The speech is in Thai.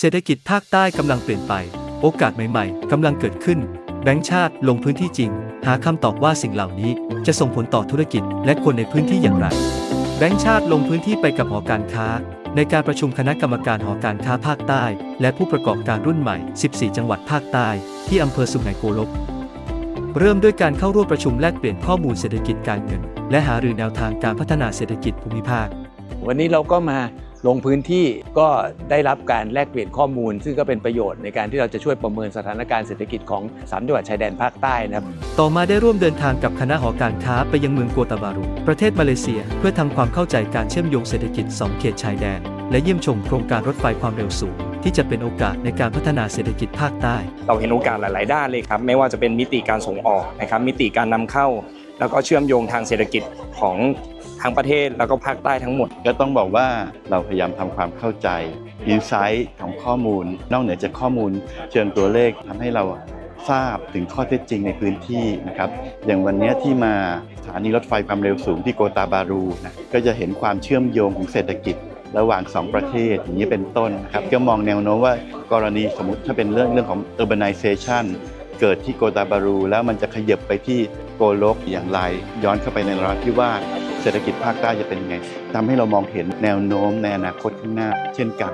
เศรษฐกิจภาคใต้กำลังเปลี่ยนไป โอกาสใหม่ ๆกำลังเกิดขึ้น แบงก์ชาติลงพื้นที่จริง หาคำตอบว่าสิ่งเหล่านี้จะส่งผลต่อธุรกิจและคนในพื้นที่อย่างไร แบงก์ชาติลงพื้นที่ไปกับหอการค้า ในการประชุมคณะกรรมการหอการค้าภาคใต้ และผู้ประกอบการรุ่นใหม่ 14 จังหวัดภาคใต้ ที่อำเภอสุไหงโกลก เริ่มด้วยการเข้าร่วมประชุมแลกเปลี่ยนข้อมูลเศรษฐกิจการเงิน และหารือแนวทางการพัฒนาเศรษฐกิจภูมิภาค วันนี้เราก็มา ลงพื้นที่ก็ได้รับการแลกเปลี่ยนข้อมูล ซึ่งก็เป็นประโยชน์ในการที่เราจะช่วยประเมินสถานการณ์เศรษฐกิจของสามจังหวัดชายแดนภาคใต้นะครับต่อมาได้ร่วมเดินทางกับคณะหอการค้าไปยังเมืองโกตาบารุประเทศมาเลเซีย เพื่อทำความเข้าใจการเชื่อมโยงเศรษฐกิจ 2 เขตชายแดน และเยี่ยมชมโครงการรถไฟความเร็วสูงที่จะเป็นโอกาสในการพัฒนาเศรษฐกิจภาคใต้ เราเห็นโอกาสหลาย ๆ ด้านเลยครับ ไม่ว่าจะเป็นมิติการส่งออกนะครับ มิติการนำเข้า แล้วก็เชื่อมโยงทางเศรษฐกิจของ ทั้งประเทศแล้วก็ภาคใต้ทั้งหมด ก็ต้องบอกว่าเราพยายามทำความเข้าใจอินไซต์ของข้อมูล นอกเหนือจากข้อมูล เชิงตัวเลขทำให้เราทราบถึงข้อเท็จจริงในพื้นที่นะครับ อย่างวันนี้ที่มาสถานีรถไฟความเร็วสูงที่โกตาบารูนะก็จะเห็นความเชื่อมโยงของเศรษฐกิจ ระหว่าง 2 ประเทศอย่างนี้เป็นต้นนะครับ ก็มองแนวโน้มว่ากรณีสมมติถ้าเป็นเรื่องเรื่องของ urbanization เกิดที่โกตาบารู แล้วมันจะขยับไปที่โกลกอย่างไร ย้อนเข้าไปในนราธิวาส เศรษฐกิจภาคใต้จะเป็นยังไงทำให้เรามองเห็นแนวโน้มในอนาคตข้างหน้า เช่นกัน